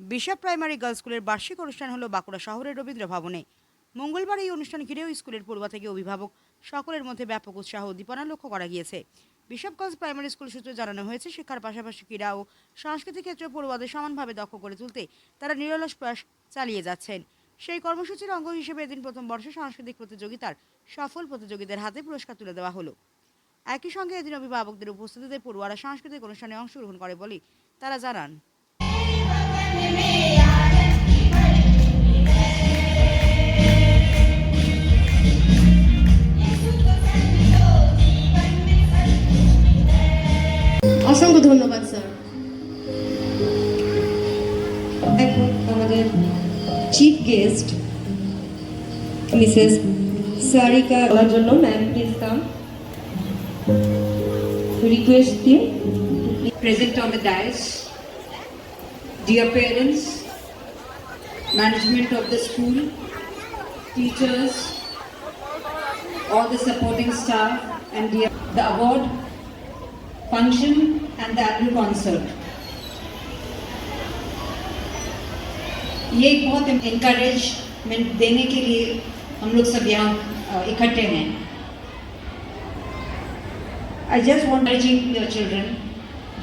Bishop primary girls স্কুলের বার্ষিক অনুষ্ঠান হলো বাঁকুড়া শহরের রবীন্দ্র ভবনে। মঙ্গলবার এই অনুষ্ঠান ঘিরেও স্কুলের পড়ুয়া থেকে অভিভাবক সকলের মধ্যে ব্যাপক উৎসাহ উদ্দীপনা লক্ষ্য করা গিয়েছে। বিশপ গার্লস প্রাইমারি স্কুল সূত্রে জানানো হয়েছে, শিক্ষার পাশাপাশি ক্রীড়া ও সাংস্কৃতিক ক্ষেত্রে পড়ুয়াদের সমানভাবে দক্ষ করে তুলতে তারা নিরলস প্রয়াস চালিয়ে যাচ্ছেন। সেই কর্মসূচির অঙ্গ হিসেবে এদিন প্রথম বর্ষ সাংস্কৃতিক প্রতিযোগিতার সফল প্রতিযোগীদের হাতে পুরস্কার তুলে দেওয়া হলো। একই সঙ্গে এদিন অভিভাবকদের উপস্থিতিতে পড়ুয়ারা সাংস্কৃতিক অনুষ্ঠানে অংশগ্রহণ করে বলে তারা জানান। অসংখ্য ধন্যবাদ স্যার। এখন আমাদের চিফ গেস্ট মিসেস সারিকা বলার জন্য ma'am please come request you present on the dais, dear parents, management of the school, teachers, all the supporting staff, and dear, the award function and the annual concert. ये एक बहुत encouragement देने के लिए हम लोग सब यहाँ अ, इकट्ठे हैं I just want urging your children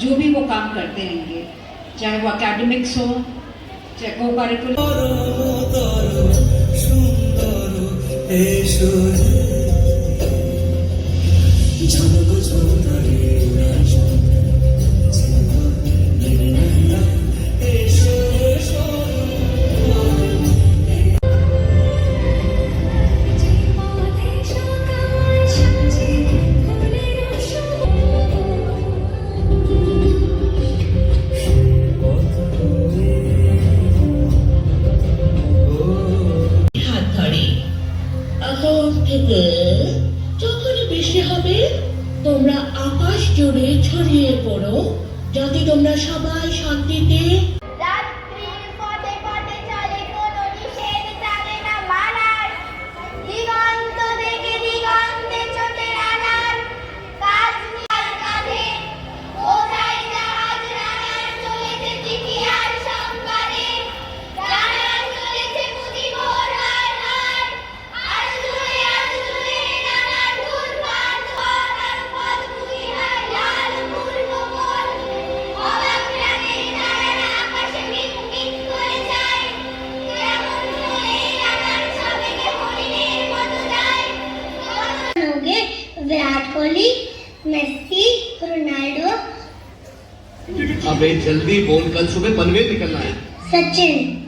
जो भी वो काम करते रहेंगे चाहे वो एकेडमिक्स हो चाहे को करिकुलर আকাশ জুড়ে ছড়িয়ে পড়ো। যাতে তোমরা সবাই শান্তিতে अबे जल्दी बोल कल सुबह पनवेल निकलना है। सचिन।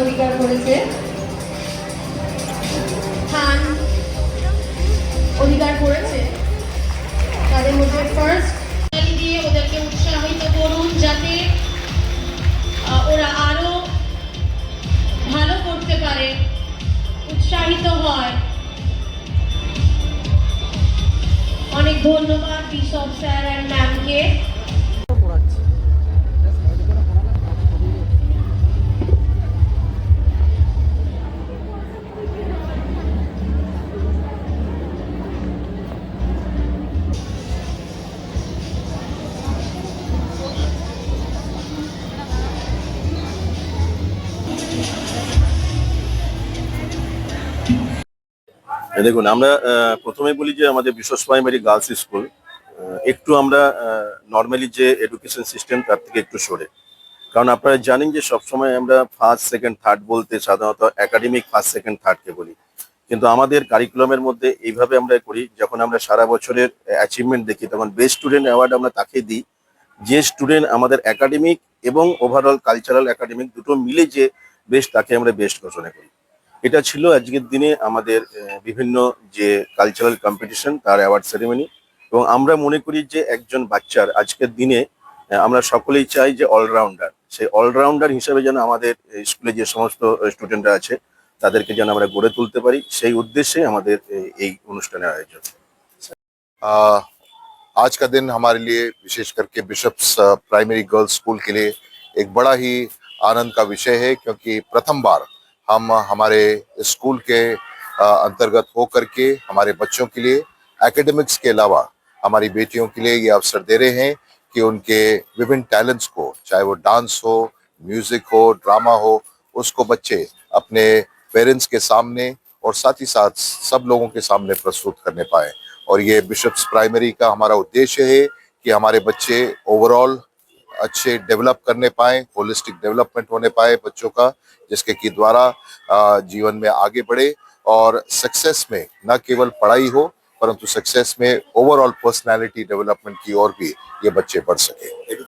অধিকার করেছে। স্থান অধিকার করেছে। তাদের মধ্যে ফার্স্ট দিয়ে ওদেরকে উৎসাহিত করুন যাতে ওরা আরও ভালো করতে পারে, উৎসাহিত হয়। অনেক ধন্যবাদ, বিশপ স্যার অ্যান্ড ম্যামকে দেখুন, আমরা প্রথমে বলি যে আমাদের বিশ্বস প্রাইমারি গার্লস স্কুল একটু আমরা নর্মালি যে এডুকেশন সিস্টেম তার থেকে একটু সরে। কারণ আপনারা জানেন যে সবসময় আমরা ফার্স্ট সেকেন্ড থার্ড বলতে সাধারণত একাডেমিক ফার্স্ট সেকেন্ড থার্ডকে বলি। কিন্তু আমাদের কারিকুলামের মধ্যে এইভাবে আমরা করি, যখন আমরা সারা বছরের অ্যাচিভমেন্ট দেখি, তখন বেস্ট স্টুডেন্ট অ্যাওয়ার্ড আমরা তাকে দিই। যে স্টুডেন্ট আমাদের একাডেমিক এবং ওভারঅল কালচারাল একাডেমিক দুটো মিলে যে বেস্ট তাকে আমরা বেস্ট ঘোষণা করি। এটা ছিল আজকের দিনে আমাদের আহ, বিভিন্ন যে কালচারাল কম্পিটিশন তার অ্যাওয়ার্ড সেরেমনি এবং আমরা মনে করি যে একজন বাচ্চার আজকের দিনে আহ, আমরা সকলেই চাই যে অলরাউন্ডার সেই অলরাউন্ডার হিসেবে যেন আমাদের স্কুলে যে সমস্ত স্টুডেন্টরা আছে তাদেরকে যেন আমরা গড়ে তুলতে পারি সেই উদ্দেশ্যে আমাদের এই- এই অনুষ্ঠানের আয়োজন आ, आज का दिन हमारे लिए विशेष करके बिशप्स अ, प्राइमरी गर्ल्स स्कूल के लिए एक बड़ा ही आनंद का विषय है क्योंकि प्रथम बार हम हमारे स्कूल के अंतर्गत हो करके हमारे बच्चों के लिए एकेडमिक्स के अलावा हमारी बेटियों के लिए ये अवसर दे रहे हैं कि उनके विभिन्न टैलेंट्स को, चाहे वो डांस हो म्यूज़िक हो ड्रामा हो, उसको बच्चे अपने पेरेंट्स के सामने और साथ ही साथ सब लोगों के सामने प्रस्तुत करने पाए। और ये बिशप्स प्राइमरी का हमारा उद्देश्य है कि हमारे बच्चे ओवरऑल अच्छे डेवलप करने पाए होलिस्टिक डेवलपमेंट होने पाए बच्चों का, जिसके की द्वारा जीवन में आगे बढ़े और सक्सेस में न केवल पढ़ाई हो, परंतु सक्सेस में ओवरऑल पर्सनालिटी डेवलपमेंट की ओर भी ये बच्चे बढ़ सके।